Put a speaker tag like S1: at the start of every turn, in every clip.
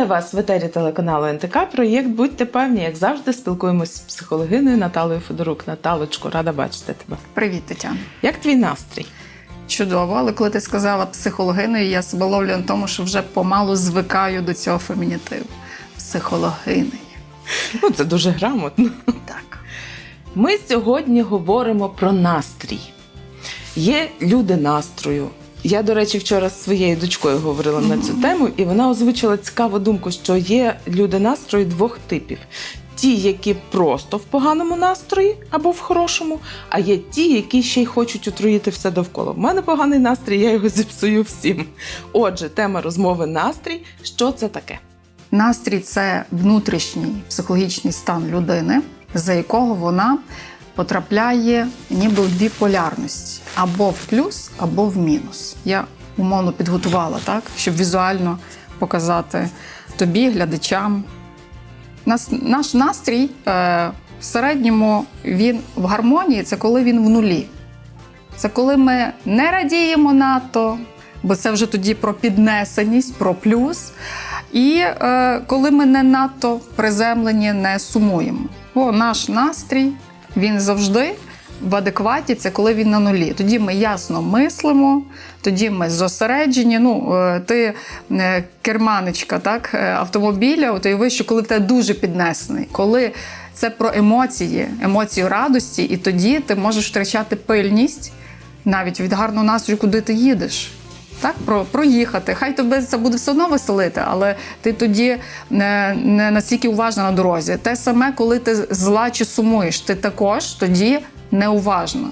S1: Вітаю вас в етері телеканалу НТК. Проєкт Будьте певні, як завжди, спілкуємось з психологиною Наталою Федорук. Наталочко, рада бачити тебе.
S2: Привіт, Тетяна.
S1: Як твій настрій?
S2: Чудово, але коли ти сказала психологиною, я себе ловлю на тому, що вже помалу звикаю до цього фемінітиву. Психологинею.
S1: Ну, це дуже грамотно.
S2: Так.
S1: Ми сьогодні говоримо про настрій. Є люди настрою. Я, до речі, вчора з своєю дочкою говорила на цю тему, і вона озвучила цікаву думку, що є люди настрою двох типів: ті, які просто в поганому настрої або в хорошому, а є ті, які ще й хочуть отруїти все довкола. В мене поганий настрій, я його зіпсую всім. Отже, тема розмови настрій. Що це таке?
S2: Настрій це внутрішній психологічний стан людини, за якого вона потрапляє ніби в дві полярності: або в плюс, або в мінус. Я умовно підготувала так, щоб візуально показати тобі, глядачам. Нас, наш настрій е, в середньому він в гармонії це коли він в нулі. Це коли ми не радіємо надто, бо це вже тоді про піднесеність, про плюс. І е, коли ми не надто приземлені, не сумуємо. Бо наш настрій він завжди в адекваті, це коли він на нулі. Тоді ми ясно мислимо, тоді ми зосереджені. Ну, е, ти е, керманичка так, е, автомобіля, от уяви, що коли в тебе дуже піднесений, коли це про емоції, емоції радості, і тоді ти можеш втрачати пильність навіть від гарного настрою, куди ти їдеш. Так, про, проїхати. Хай тебе це буде все одно веселити, але ти тоді не, не настільки уважна на дорозі. Те саме, коли ти зла чи сумуєш, ти також тоді неуважна.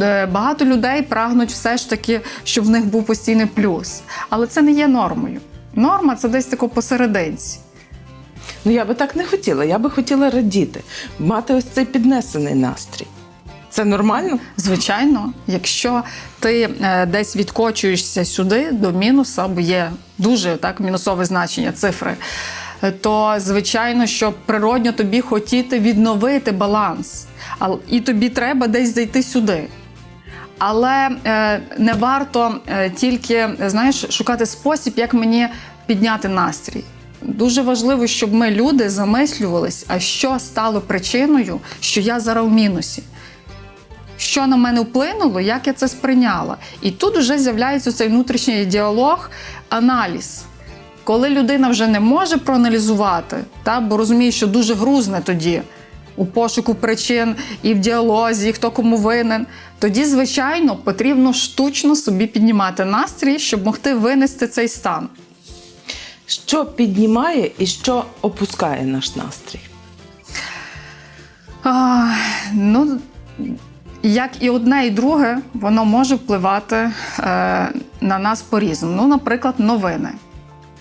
S2: Е, Багато людей прагнуть все ж таки, щоб в них був постійний плюс. Але це не є нормою. Норма це десь тако посерединці.
S1: Ну я би так не хотіла. Я би хотіла радіти, мати ось цей піднесений настрій. Це нормально?
S2: Звичайно, якщо ти е, десь відкочуєшся сюди до мінуса, бо є дуже так мінусове значення цифри, е, то звичайно, що природньо тобі хотіти відновити баланс, ал- і тобі треба десь зайти сюди. Але е, не варто тільки знаєш, шукати спосіб, як мені підняти настрій. Дуже важливо, щоб ми люди замислювались, а що стало причиною, що я зараз в мінусі що на мене вплинуло, як я це сприйняла. І тут вже з'являється цей внутрішній діалог, аналіз. Коли людина вже не може проаналізувати, та, бо розуміє, що дуже грузне тоді у пошуку причин і в діалозі, і хто кому винен, тоді, звичайно, потрібно штучно собі піднімати настрій, щоб могти винести цей стан.
S1: Що піднімає і що опускає наш настрій?
S2: А, ну, як і одне, і друге, воно може впливати е, на нас по-різному. Ну, наприклад, новини.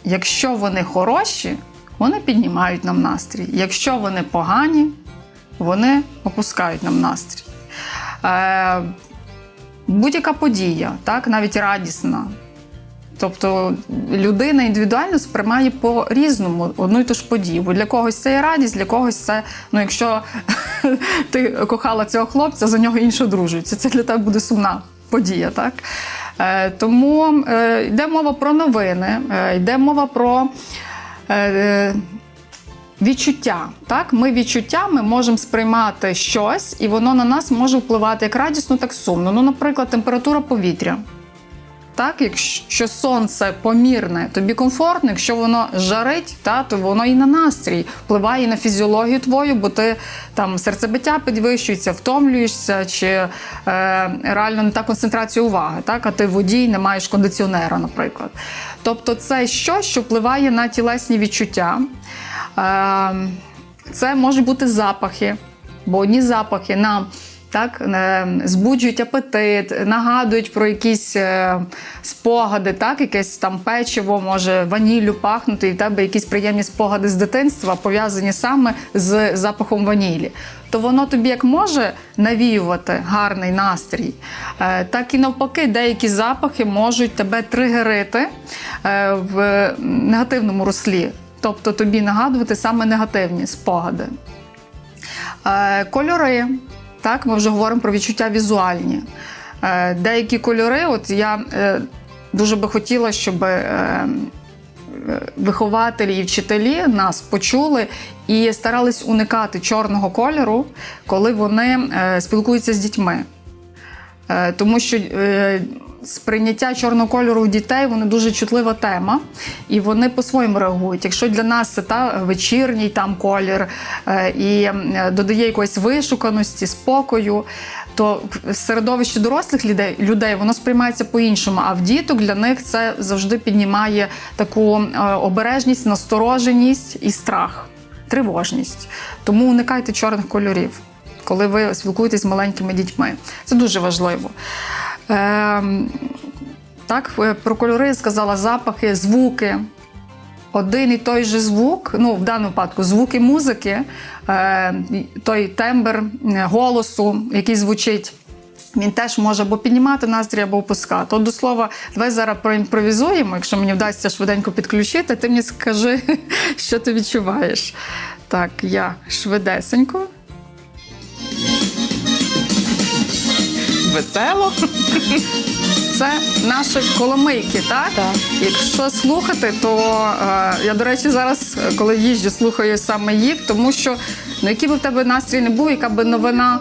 S2: Якщо вони хороші, вони піднімають нам настрій. Якщо вони погані, вони опускають нам настрій. Е, будь-яка подія, так, навіть радісна. Тобто людина індивідуально сприймає по-різному одну і ту ж подію. Для когось це є радість, для когось це, ну якщо ти кохала цього хлопця, за нього інші одружуються. Це для тебе буде сумна подія, так? Е, тому е, йде мова про новини, е, йде мова про. Е, Відчуття, так, ми відчуттями можемо сприймати щось, і воно на нас може впливати як радісно, так сумно. Ну, наприклад, температура повітря. Так, якщо сонце помірне, тобі комфортно, якщо воно жарить, та, то воно і на настрій впливає і на фізіологію твою, бо ти там серцебиття підвищується, втомлюєшся, чи е, реально не та концентрація уваги, так, а ти водій, не маєш кондиціонера, наприклад. Тобто, це щось, що впливає на тілесні відчуття. Е, це можуть бути запахи, бо одні запахи нам так, е, збуджують апетит, нагадують про якісь е, спогади, так, якесь там печиво, може ваніллю пахнути, і в тебе якісь приємні спогади з дитинства пов'язані саме з запахом ванілі. То воно тобі як може навіювати гарний настрій, е, так і навпаки, деякі запахи можуть тебе тригерити в негативному руслі. Тобто тобі нагадувати саме негативні спогади. Кольори. Так, ми вже говоримо про відчуття візуальні. Е, Деякі кольори, от я е, дуже би хотіла, щоб е, вихователі і вчителі нас почули і старались уникати чорного кольору, коли вони спілкуються з дітьми. Тому що сприйняття чорного кольору у дітей вони дуже чутлива тема, і вони по-своєму реагують. Якщо для нас це та вечірній там колір е, і е, додає якоїсь вишуканості, спокою, то в середовищі дорослих людей, людей воно сприймається по-іншому. А в діток для них це завжди піднімає таку е, обережність, настороженість і страх, тривожність. Тому уникайте чорних кольорів коли ви спілкуєтесь з маленькими дітьми. Це дуже важливо. Ем, так, е, про кольори сказала запахи, звуки. Один і той же звук, ну в даному випадку звуки музики, е, той тембр е, голосу, який звучить. Він теж може або піднімати настрій, або опускати. От до слова, давай зараз проімпровізуємо, якщо мені вдасться швиденько підключити, ти мені скажи, що ти відчуваєш. Так, я швидесенько.
S1: Весело.
S2: Це наші коломийки, так?
S1: Так.
S2: Якщо слухати, то е, я, до речі, зараз, коли їжджу, слухаю саме їх, тому що ну, який би в тебе настрій не був, яка би новина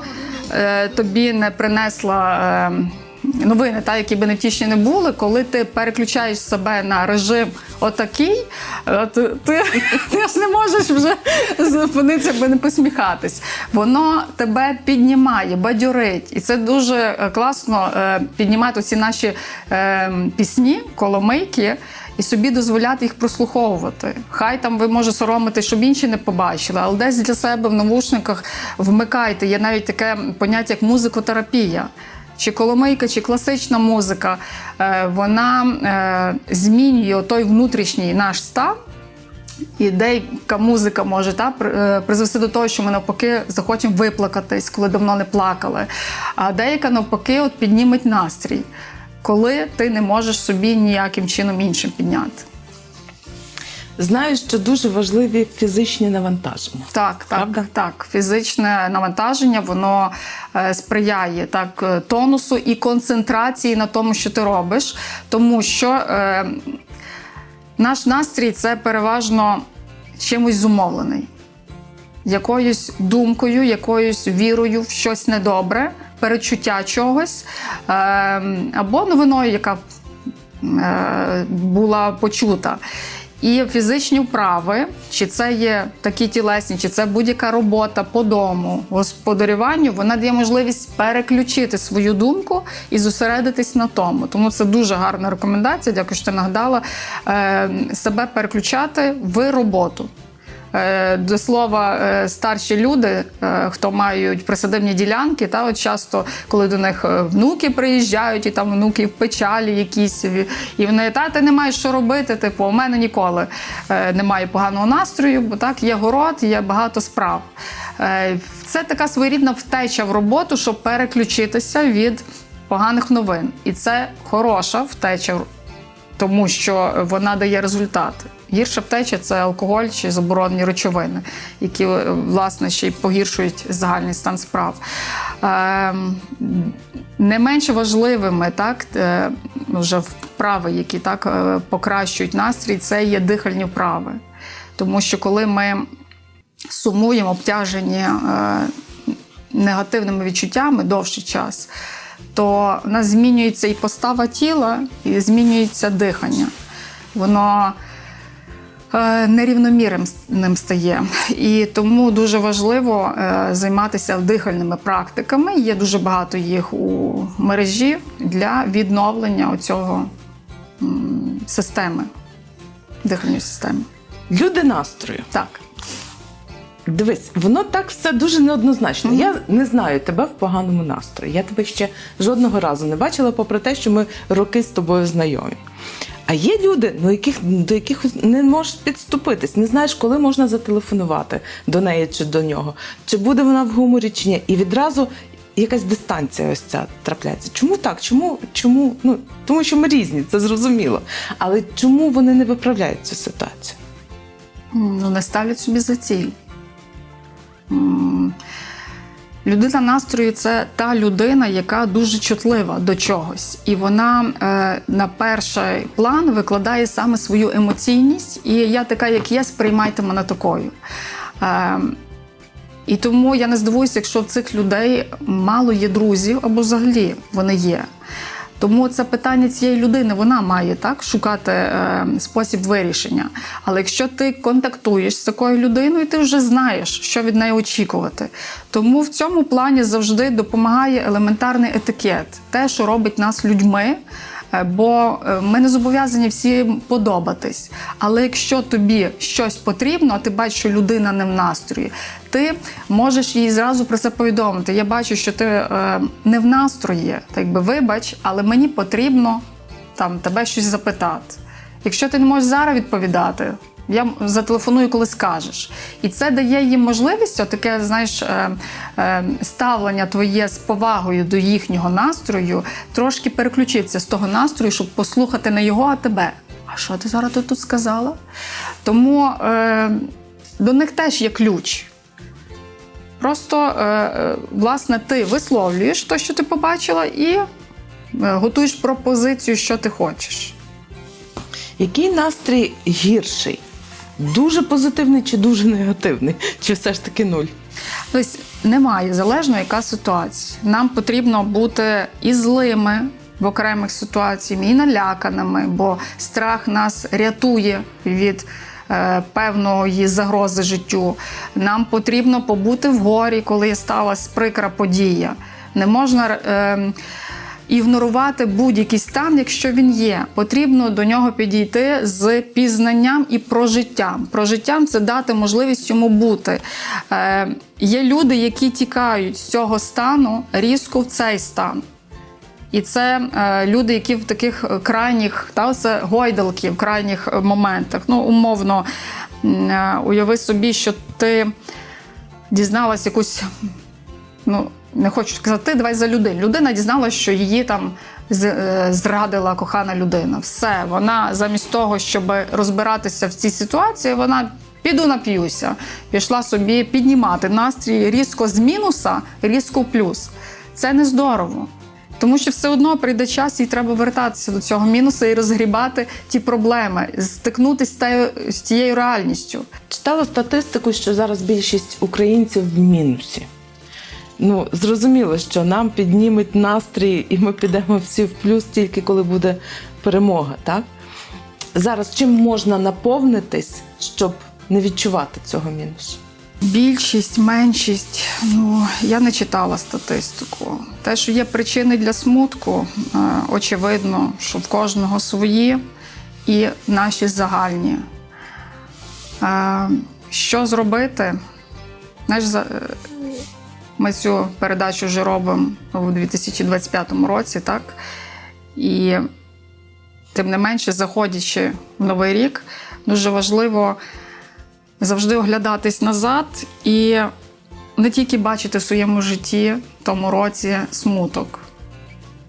S2: е, тобі не принесла. Е, Новини, та, які би невтішні не були, коли ти переключаєш себе на режим отакий, ти, ти, ти ж не можеш вже зупинитися, аби не посміхатись. Воно тебе піднімає, бадьорить. І це дуже е, класно е, піднімати ці наші е, пісні, коломийки. І собі дозволяти їх прослуховувати. Хай там ви може соромити, щоб інші не побачили, але десь для себе в навушниках вмикайте. Є навіть таке поняття, як музикотерапія. Чи коломийка, чи класична музика, е, вона е, змінює той внутрішній наш стан. І деяка музика може та, е, призвести до того, що ми навпаки захочемо виплакатись, коли давно не плакали. А деяка навпаки от підніметь настрій, коли ти не можеш собі ніяким чином іншим підняти.
S1: Знаю, що дуже важливі фізичні навантаження.
S2: Так, так,
S1: Правда?
S2: так. Фізичне навантаження воно е, сприяє так е, тонусу і концентрації на тому, що ти робиш, тому що е, наш настрій це переважно чимось зумовлений. Якоюсь думкою, якоюсь вірою в щось недобре, перечуття чогось, е, або новиною, яка е, була почута. І фізичні вправи, чи це є такі тілесні, чи це будь-яка робота по дому, господарюванню, вона дає можливість переключити свою думку і зосередитись на тому. Тому це дуже гарна рекомендація. Дякую, що ти нагадала е, себе переключати в роботу. Е, До слова, е, старші люди, е, хто мають присадибні ділянки, та от часто, коли до них внуки приїжджають, і там внуки в печалі якісь, і- вони та ти не маєш що робити. Типу, у мене ніколи немає поганого настрою, бо так є город, є багато справ. Це така своєрідна втеча в роботу, щоб переключитися від поганих новин. І це хороша втеча тому що вона дає результати. Гірша втеча це алкоголь чи заборонені речовини, які власне ще й погіршують загальний стан справ. Ем, Не менш важливими, так е, вже вправи, які так е, покращують настрій, це є дихальні вправи. Тому що коли ми сумуємо, обтяжені е, негативними відчуттями довший час, то в нас змінюється і постава тіла, і змінюється дихання. Воно нерівномірним стає. І тому дуже важливо е, займатися дихальними практиками. Є дуже багато їх у мережі для відновлення оцього системи, дихальної системи.
S1: Люди настрою.
S2: Так.
S1: Дивись, воно так все дуже неоднозначно. Я не знаю тебе в поганому настрої. Я тебе ще жодного разу не бачила, попри те, що ми роки з тобою знайомі. А є люди, ну, яких, до яких не можеш підступитись, не знаєш, коли можна зателефонувати до неї чи до нього, чи буде вона в гуморі, чи ні. І відразу якась дистанція ось ця трапляється. Чому так? Чому? Чому? Ну, тому що ми різні, це зрозуміло. Але чому вони не виправляють цю ситуацію?
S2: Ну, не ставлять собі за ціль. Людина настрою це та людина, яка дуже чутлива до чогось, і вона е, на перший план викладає саме свою емоційність. І я така, як є, сприймайте мене такою. Е, і тому я не здивуюся, якщо в цих людей мало є друзів або взагалі вони є. Тому це питання цієї людини вона має так шукати е, спосіб вирішення. Але якщо ти контактуєш з такою людиною, ти вже знаєш, що від неї очікувати. Тому в цьому плані завжди допомагає елементарний етикет, те, що робить нас людьми. Е, Бо е, ми не зобов'язані всім подобатись. Але якщо тобі щось потрібно, а ти бачиш, що людина не в настрої, ти можеш їй зразу про це повідомити. Я бачу, що ти е, не в настрої, так би вибач, але мені потрібно там тебе щось запитати. Якщо ти не можеш зараз відповідати, я зателефоную, коли скажеш. І це дає їм можливість, таке, знаєш, е, е, ставлення твоє з повагою до їхнього настрою, трошки переключитися з того настрою, щоб послухати не його, а тебе. А що ти зараз тут сказала? Тому е, до них теж є ключ. Просто, власне, ти висловлюєш те, що ти побачила, і готуєш пропозицію, що ти хочеш.
S1: Який настрій гірший? Дуже позитивний чи дуже негативний? Чи все ж таки нуль?
S2: Тобто немає залежно, яка ситуація. Нам потрібно бути і злими в окремих ситуаціях, і наляканими, бо страх нас рятує від е, певної загрози життю. Нам потрібно побути в горі, коли сталася прикра подія. Не можна. Е, Ігнорувати будь-який стан, якщо він є, потрібно до нього підійти з пізнанням і прожиттям. Прожиттям це дати можливість йому бути. Е, є люди, які тікають з цього стану різко в цей стан. І це е, люди, які в таких крайніх, та це гойдалки в крайніх моментах. Ну, умовно, е, уяви собі, що ти дізналась якусь ну не хочу сказати, ти давай за людину. Людина дізналася, що її там е, зрадила кохана людина. Все, вона замість того, щоб розбиратися в цій ситуації, вона піду нап'юся. Пішла собі піднімати настрій різко з мінуса, різко в плюс. Це не здорово. Тому що все одно прийде час, і треба вертатися до цього мінуса і розгрібати ті проблеми, стикнутися з тією реальністю.
S1: Читала статистику, що зараз більшість українців в мінусі. Ну, зрозуміло, що нам підніметь настрій, і ми підемо всі в плюс тільки коли буде перемога, так? Зараз чим можна наповнитись, щоб не відчувати цього мінусу?
S2: Більшість, меншість, ну я не читала статистику. Те, що є причини для смутку, е, очевидно, що в кожного свої і наші загальні. Е, Що зробити? Знаєш, е, ми цю передачу вже робимо у 2025 році, так? І тим не менше, заходячи в новий рік, дуже важливо завжди оглядатись назад і не тільки бачити в своєму житті в тому році смуток.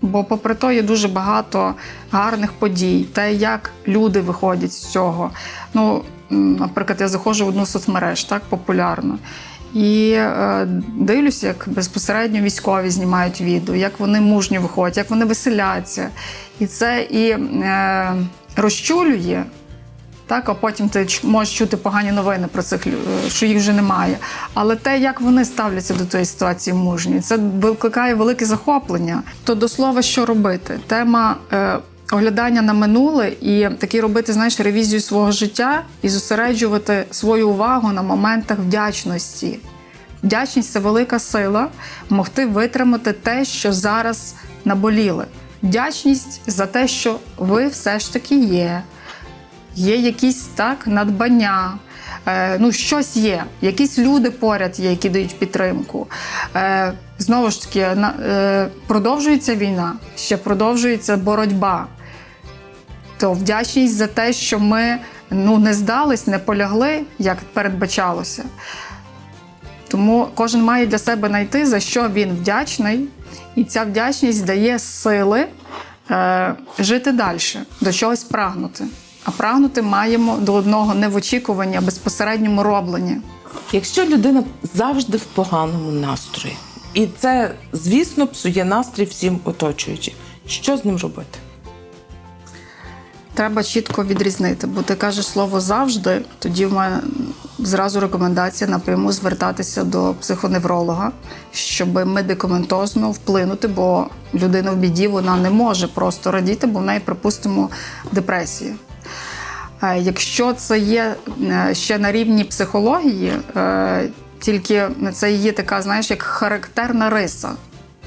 S2: Бо, попри то, є дуже багато гарних подій, те, як люди виходять з цього. Ну, наприклад, я заходжу в одну соцмереж, так популярно. І е, дивлюся, як безпосередньо військові знімають відео, як вони мужньо виходять, як вони веселяться. І це і е, розчулює, так, а потім ти можеш чути погані новини про цих лю- що їх вже немає. Але те, як вони ставляться до тої ситуації мужньої, це викликає велике захоплення. То до слова, що робити? Тема е, оглядання на минуле і таки робити, знаєш, ревізію свого життя і зосереджувати свою увагу на моментах вдячності. Вдячність це велика сила могти витримати те, що зараз наболіли. Вдячність за те, що ви все ж таки є, є якісь так надбання. Е, ну, щось є, якісь люди поряд є, які дають підтримку. Е, знову ж таки, е, продовжується війна, ще продовжується боротьба. То вдячність за те, що ми ну, не здались, не полягли, як передбачалося. Тому кожен має для себе знайти, за що він вдячний, і ця вдячність дає сили е, жити далі, до чогось прагнути. А прагнути маємо до одного не в очікуванні, а безпосередньому робленні.
S1: Якщо людина завжди в поганому настрої, І це, звісно, псує настрій всім оточуючим. Що з ним робити?
S2: Треба чітко відрізнити, бо ти кажеш слово завжди. Тоді в мене зразу рекомендація напряму звертатися до психоневролога, щоб медикаментозно вплинути, бо людина в біді вона не може просто радіти, бо в неї, припустимо, депресія. Е, Якщо це є е, ще на рівні психології, е, тільки це є така, знаєш, як характерна риса.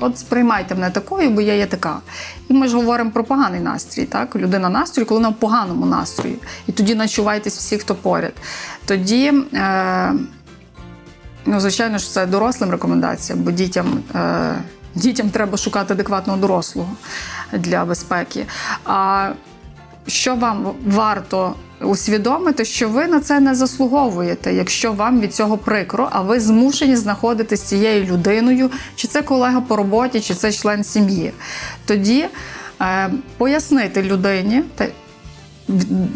S2: От сприймайте мене такою, бо я є така. І ми ж говоримо про поганий настрій, так? Людина настрій, коли вона в поганому настрої. І тоді начувайтесь всі, хто поряд. Тоді, е, ну, звичайно ж, це дорослим рекомендація, бо дітям, е, дітям треба шукати адекватного дорослого для безпеки. А що вам варто усвідомити, що ви на це не заслуговуєте, якщо вам від цього прикро, а ви змушені знаходитися з цією людиною, чи це колега по роботі, чи це член сім'ї. Тоді е, пояснити людині,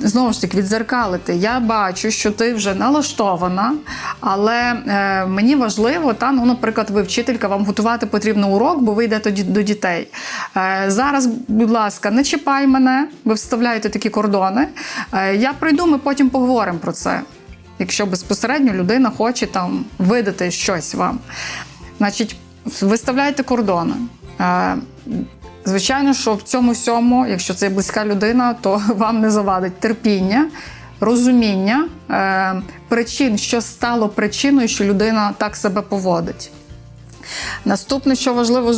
S2: знову ж таки відзеркалити. Я бачу, що ти вже налаштована, але е, мені важливо, та ну, наприклад, ви вчителька, вам готувати потрібно урок, бо ви йдете до дітей. Е, зараз, будь ласка, не чіпай мене, ви вставляєте такі кордони. Е, я прийду, ми потім поговоримо про це. Якщо безпосередньо людина хоче там видати щось вам. Значить, виставляйте кордони. Е, Звичайно, що в цьому всьому, якщо це близька людина, то вам не завадить терпіння, розуміння е, причин, що стало причиною, що людина так себе поводить. Наступне, що важливо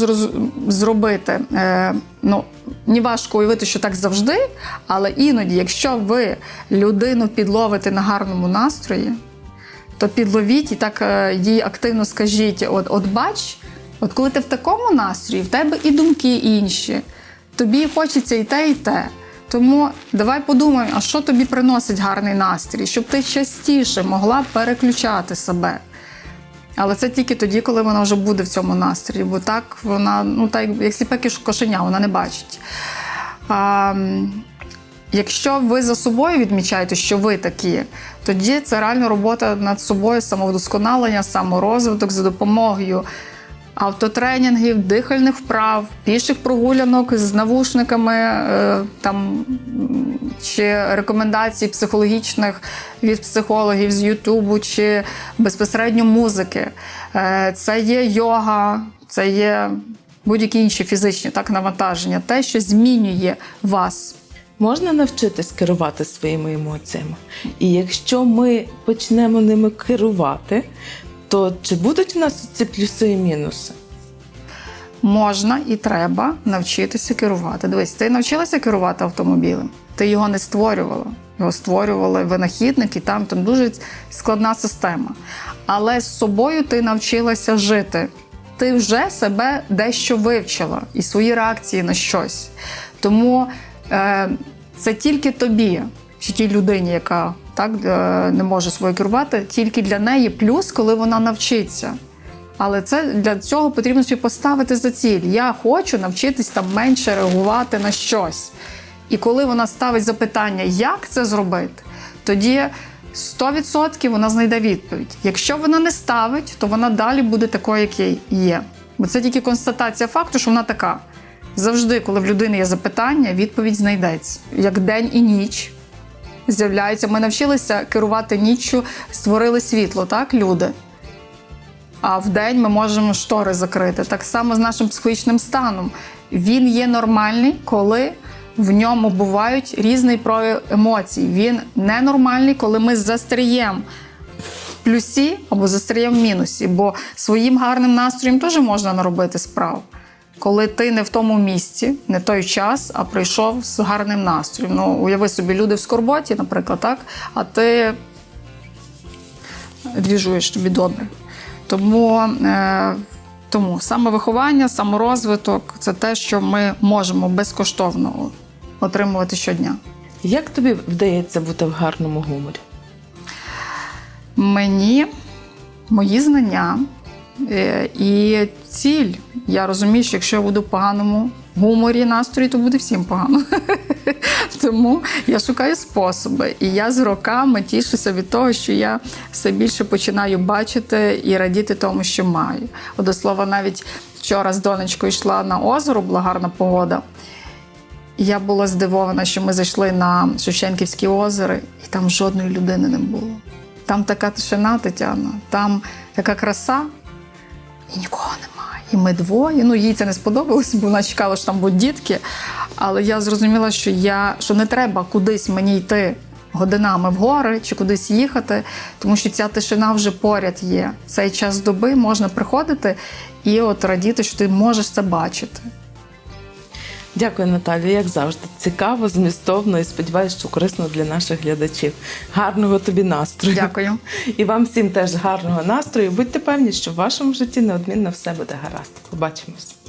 S2: зробити, е, ну не важко уявити, що так завжди, але іноді, якщо ви людину підловите на гарному настрої, то підловіть і так е, їй активно скажіть: от, от бач, от коли ти в такому настрої, в тебе і думки інші, тобі хочеться і те, і те. Тому давай подумаємо, а що тобі приносить гарний настрій, щоб ти частіше могла переключати себе. Але це тільки тоді, коли вона вже буде в цьому настрої, бо так вона, ну так як сліпе кошеня, вона не бачить. А, якщо ви за собою відмічаєте, що ви такі, тоді це реально робота над собою, самовдосконалення, саморозвиток за допомогою автотренінгів, дихальних вправ, піших прогулянок з навушниками, е, там чи рекомендацій психологічних від психологів з Ютубу, чи безпосередньо музики. Е, Це є йога, це є будь-які інші фізичні так, навантаження, те, що змінює вас.
S1: Можна навчитись керувати своїми емоціями. І якщо ми почнемо ними керувати, то чи будуть у нас ці плюси і мінуси?
S2: Можна і треба навчитися керувати. Дивись, ти навчилася керувати автомобілем, ти його не створювала. Його створювали винахідники, там, там дуже складна система. Але з собою ти навчилася жити. Ти вже себе дещо вивчила і свої реакції на щось. Тому е, це тільки тобі, чи тій людині, яка так е, не може собою керувати, тільки для неї плюс, коли вона навчиться. Але це для цього потрібно собі поставити за ціль. Я хочу навчитись там менше реагувати на щось. І коли вона ставить запитання, як це зробити, тоді 100% вона знайде відповідь. Якщо вона не ставить, то вона далі буде такою, як є. Бо це тільки констатація факту, що вона така. Завжди, коли в людини є запитання, відповідь знайдеться. Як день і ніч з'являються. Ми навчилися керувати ніччю, створили світло, так, люди. А в день ми можемо штори закрити. Так само з нашим психологічним станом. Він є нормальний, коли в ньому бувають різний прояв емоцій. Він ненормальний, коли ми застріємо в плюсі або застріємо в мінусі. Бо своїм гарним настроєм теж можна наробити справ. Коли ти не в тому місці, не той час, а прийшов з гарним настроєм. Ну, уяви собі, люди в скорботі, наприклад, так, а ти двіжуєш тобі добре. Тому, е, тому самовиховання, саморозвиток це те, що ми можемо безкоштовно отримувати щодня.
S1: Як тобі вдається бути в гарному гуморі?
S2: Мені мої знання і ціль. Я розумію, що якщо я буду в поганому гуморі настрої, то буде всім погано. Тому я шукаю способи. І я з роками тішуся від того, що я все більше починаю бачити і радіти тому, що маю. От, до слова, навіть вчора з донечкою йшла на озеро, була гарна погода. Я була здивована, що ми зайшли на Шевченківське озеро, і там жодної людини не було. Там така тишина, Тетяна, там така краса, нікого немає. І ми двоє. Ну, їй це не сподобалось, бо вона чекала, що там будуть дітки. Але я зрозуміла, що я що не треба кудись мені йти годинами в гори чи кудись їхати, тому що ця тишина вже поряд є. Цей час доби можна приходити і от радіти, що ти можеш це бачити.
S1: Дякую, Наталі. як завжди. Цікаво, змістовно і сподіваюся, що корисно для наших глядачів. Гарного тобі настрою.
S2: Дякую.
S1: І вам всім теж гарного настрою. Будьте певні, що в вашому житті неодмінно все буде гаразд. Побачимось.